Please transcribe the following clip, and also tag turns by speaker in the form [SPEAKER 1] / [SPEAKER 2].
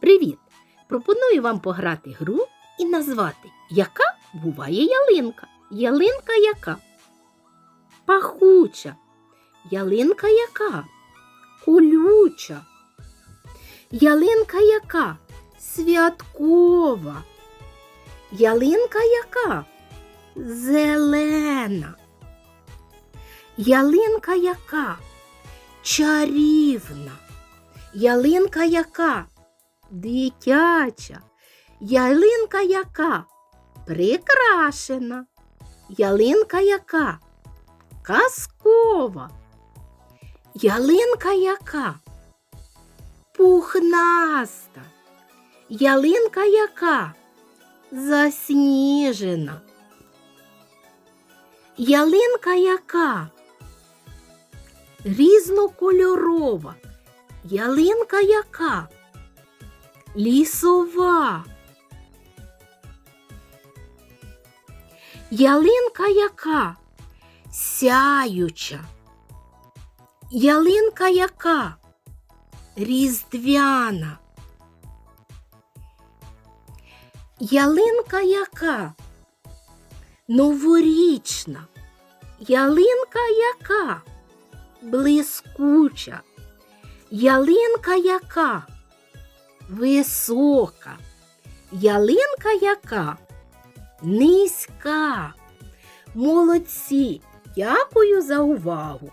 [SPEAKER 1] Привіт! Пропоную вам пограти гру і назвати, яка буває ялинка. Ялинка яка? Пахуча. Ялинка яка? Колюча. Ялинка яка? Святкова. Ялинка яка? Зелена. Ялинка яка? Чарівна. Ялинка яка? Дитяча. Ялинка яка? Прикрашена. Ялинка яка? Казкова. Ялинка яка? Пухнаста. Ялинка яка? Засніжена. Ялинка яка? Різнокольорова. Ялинка яка? Лісова. Ялинка яка? Сяюча. Ялинка яка? Різдвяна. Ялинка яка? Новорічна. Ялинка яка? Блискуча. Ялинка яка? Висока. Ялинка яка? Низька. Молодці. Дякую за увагу.